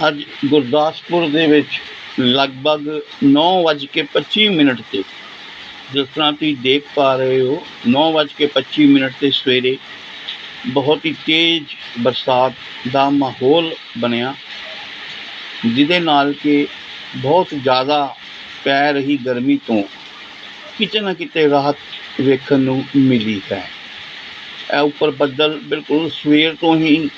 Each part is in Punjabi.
ਅੱਜ ਗੁਰਦਾਸਪੁਰ ਦੇ ਵਿੱਚ ਲਗਭਗ 9:25 ਮਿੰਟ 'ਤੇ, ਜਿਸ ਤਰ੍ਹਾਂ ਤੁਸੀਂ ਦੇਖ ਪਾ ਰਹੇ ਹੋ 9:25 ਮਿੰਟ 'ਤੇ ਸਵੇਰੇ ਬਹੁਤ ਹੀ ਤੇਜ਼ ਬਰਸਾਤ ਦਾ ਮਾਹੌਲ ਬਣਿਆ, ਜਿਹਦੇ ਨਾਲ ਕਿ ਬਹੁਤ ਜ਼ਿਆਦਾ ਪੈ ਰਹੀ ਗਰਮੀ ਤੋਂ ਕਿਤੇ ਨਾ ਕਿਤੇ ਰਾਹਤ ਵੇਖਣ ਨੂੰ ਮਿਲੀ ਹੈ। ਇਹ ਉੱਪਰ ਬੱਦਲ ਬਿਲਕੁਲ ਸਵੇਰ ਤੋਂ ਹੀ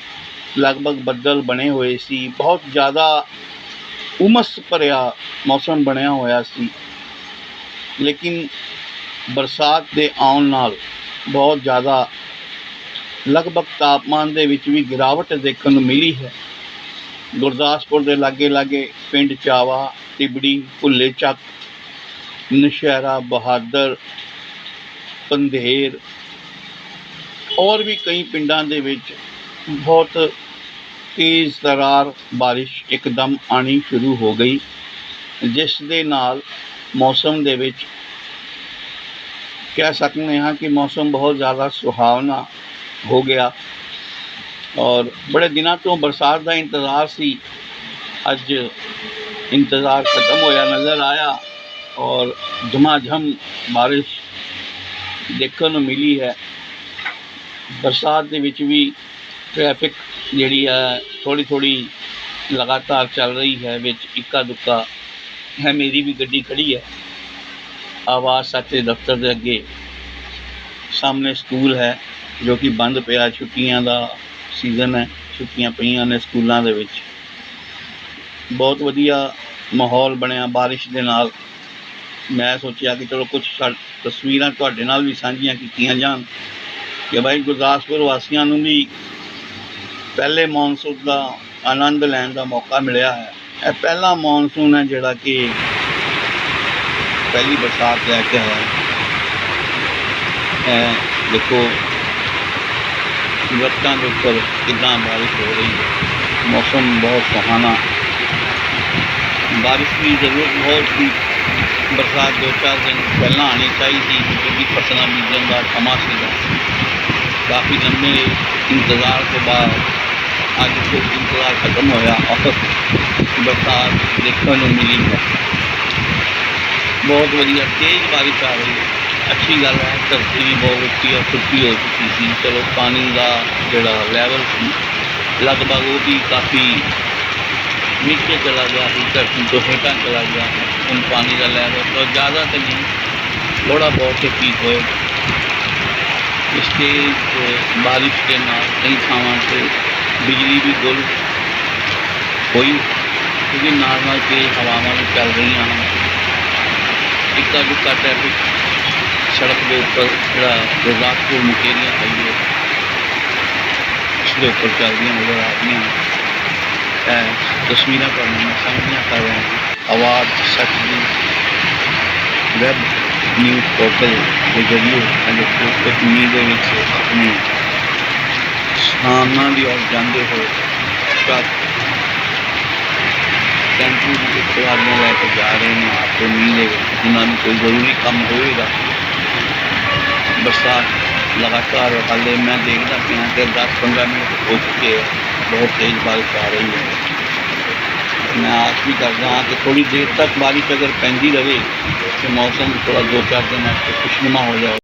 ਲਗਭਗ ਬੱਦਲ ਬਣੇ ਹੋਏ ਸੀ। ਬਹੁਤ ਜ਼ਿਆਦਾ ਉਮਸ ਭਰਿਆ ਮੌਸਮ ਬਣਿਆ ਹੋਇਆ ਸੀ। ਲੇਕਿਨ ਬਰਸਾਤ ਦੇ ਆਉਣ ਨਾਲ ਬਹੁਤ ਜ਼ਿਆਦਾ ਲਗਭਗ ਤਾਪਮਾਨ ਦੇ ਵਿੱਚ ਵੀ ਗਿਰਾਵਟ ਦੇਖਣ ਨੂੰ ਮਿਲੀ ਹੈ। ਗੁਰਦਾਸਪੁਰ ਦੇ ਲਾਗੇ ਲਾਗੇ ਪਿੰਡ ਚਾਵਾ, ਤਿਬੜੀ ਭੁੱਲੇ ਚੱਕ ਨਸ਼ਹਿਰਾ, ਬਹਾਦਰ, ਪੰਧੇਰ ਔਰ ਵੀ ਕਈ ਪਿੰਡਾਂ ਦੇ ਵਿੱਚ ਬਹੁਤ ਤੇਜ਼ ਤਰਾਰ ਬਾਰਿਸ਼ ਇੱਕਦਮ ਆਉਣੀ ਸ਼ੁਰੂ ਹੋ ਗਈ, ਜਿਸ ਦੇ ਨਾਲ ਮੌਸਮ ਦੇ ਵਿੱਚ ਕਹਿ ਸਕਦੇ ਹਾਂ ਕਿ ਮੌਸਮ ਬਹੁਤ ਜ਼ਿਆਦਾ ਸੁਹਾਵਣਾ ਹੋ ਗਿਆ ਔਰ ਬੜੇ ਦਿਨਾਂ ਤੋਂ ਬਰਸਾਤ ਦਾ ਇੰਤਜ਼ਾਰ ਸੀ। ਅੱਜ ਇੰਤਜ਼ਾਰ ਖਤਮ ਹੋਇਆ ਨਜ਼ਰ ਆਇਆ ਔਰ ਝਮਾਝਮ ਬਾਰਿਸ਼ ਦੇਖਣ ਨੂੰ ਮਿਲੀ ਹੈ। ਬਰਸਾਤ ਦੇ ਵਿੱਚ ਵੀ ਟ੍ਰੈਫਿਕ ਜਿਹੜੀ ਹੈ ਥੋੜ੍ਹੀ ਥੋੜ੍ਹੀ ਲਗਾਤਾਰ ਚੱਲ ਰਹੀ ਹੈ, ਵਿੱਚ ਇੱਕਾ ਦੁੱਕਾ ਹੈ, ਮੇਰੀ ਵੀ ਗੱਡੀ ਖੜ੍ਹੀ ਹੈ। ਆਵਾਜ਼ ਸੱਚ ਦਫ਼ਤਰ ਦੇ ਅੱਗੇ ਸਾਹਮਣੇ ਸਕੂਲ ਹੈ, ਜੋ ਕਿ ਬੰਦ ਪਿਆ, ਛੁੱਟੀਆਂ ਦਾ ਸੀਜ਼ਨ ਹੈ, ਛੁੱਟੀਆਂ ਪਈਆਂ ਨੇ ਸਕੂਲਾਂ ਦੇ ਵਿੱਚ। ਬਹੁਤ ਵਧੀਆ ਮਾਹੌਲ ਬਣਿਆ ਬਾਰਿਸ਼ ਦੇ ਨਾਲ। ਮੈਂ ਸੋਚਿਆ ਕਿ ਚਲੋ ਕੁਝ ਤਸਵੀਰਾਂ ਤੁਹਾਡੇ ਨਾਲ ਵੀ ਸਾਂਝੀਆਂ ਕੀਤੀਆਂ ਜਾਣ ਕਿ ਭਾਈ ਗੁਰਦਾਸਪੁਰ ਵਾਸੀਆਂ ਨੂੰ ਵੀ ਪਹਿਲੇ ਮੌਨਸੂਨ ਦਾ ਆਨੰਦ ਲੈਣ ਦਾ ਮੌਕਾ ਮਿਲਿਆ ਹੈ ਇਹ ਪਹਿਲਾ ਮੌਨਸੂਨ ਹੈ ਜਿਹੜਾ ਕਿ ਪਹਿਲੀ ਬਰਸਾਤ ਲੈ ਕੇ ਆਇਆ ਹੈ ਇਹ ਦੇਖੋ ਦਰੱਖਤਾਂ ਦੇ ਉੱਪਰ ਕਿੰਨਾ ਬਾਰਿਸ਼ ਹੋ ਰਹੀ ਹੈ ਮੌਸਮ ਬਹੁਤ ਸੁਹਾਣਾ ਬਾਰਿਸ਼ ਦੀ ਜ਼ਰੂਰਤ ਬਹੁਤ ਸੀ ਬਰਸਾਤ ਦੋ ਚਾਰ ਦਿਨ ਪਹਿਲਾਂ ਆਉਣੀ ਚਾਹੀਦੀ ਕਿਉਂਕਿ ਫਸਲਾਂ ਬੀਜਣ ਦਾ ਸਮਾਂ ਸੀਗਾ ਕਾਫੀ ਲੰਮੇ ਇੰਤਜ਼ਾਰ ਤੋਂ ਬਾਅਦ ਅੱਜ آج اس کے انتظار ختم ہوا اور برسات دیکھنے کو ملی ہے۔ بہت ودیا تیز بارش آ رہی ہے۔ اچھی گل ہے دھرتی بھی بہت اچھی اور چھٹی ہو چکی سی چلو، پانی کا جڑا لیول سی لگ بھگ وہ بھی کافی نیچے چلا گیا سی دھرتی تو ہیٹا چلا گیا ہے۔ ہوں پانی کا لیول تو زیادہ تو نہیں، تھوڑا بہت ہی ٹھیک ہوئے۔ اس کے بارش کے نام کئی تھاواں سے بجلی بھی گل ہوئی، کیونکہ نارمل تیز ہوا بھی چل رہی ہیں۔ اکا دکا ٹریفک سڑک کے اوپر جڑا گرداسپور مکیریاں آئی ہے اس کے اوپر چل رہی نظر آ رہی ہیں تصویر رہے ہیں سامنا کر رہے ہیں آواز سچ کی ویب نیوز پورٹل کے ذریعے اپنے ਸਥਾਨਾਂ ਦੀ ਔਰ ਜਾਂਦੇ ਹੋਏ ਟਰੱਕ ਟੈਂਪੂ ਦੀ ਸਵਾਰੀਆਂ ਲੈ ਕੇ ਜਾ ਰਹੇ ਨੇ ਆਪੇ ਮੀਂਹ ਦੇ ਵਿੱਚ ਜਿਨ੍ਹਾਂ ਨੂੰ ਕੋਈ ਜ਼ਰੂਰੀ ਕੰਮ ਹੋਵੇਗਾ ਬਰਸਾਤ ਲਗਾਤਾਰ ਹਾਲੇ ਮੈਂ ਦੇਖਦਾ ਪਿਆ ਕਿ 10-15 ਮਿੰਟ ਹੋ ਚੁੱਕੇ ਹੈ ਬਹੁਤ ਤੇਜ਼ ਬਾਰਿਸ਼ ਆ ਰਹੀ ਹੈ ਮੈਂ ਆਸ ਵੀ ਕਰਦਾ ਹਾਂ ਕਿ ਥੋੜੀ ਦੇਰ ਤੱਕ ਬਾਰਿਸ਼ ਅਗਰ ਪੈਂਦੀ ਰਹੇ ਤੇ ਮੌਸਮ ਥੋੜਾ ਦੋ ਚਾਰ ਦਿਨ ਹੈ ਖੁਸ਼ਨੁਮਾ ਹੋ ਜਾਏ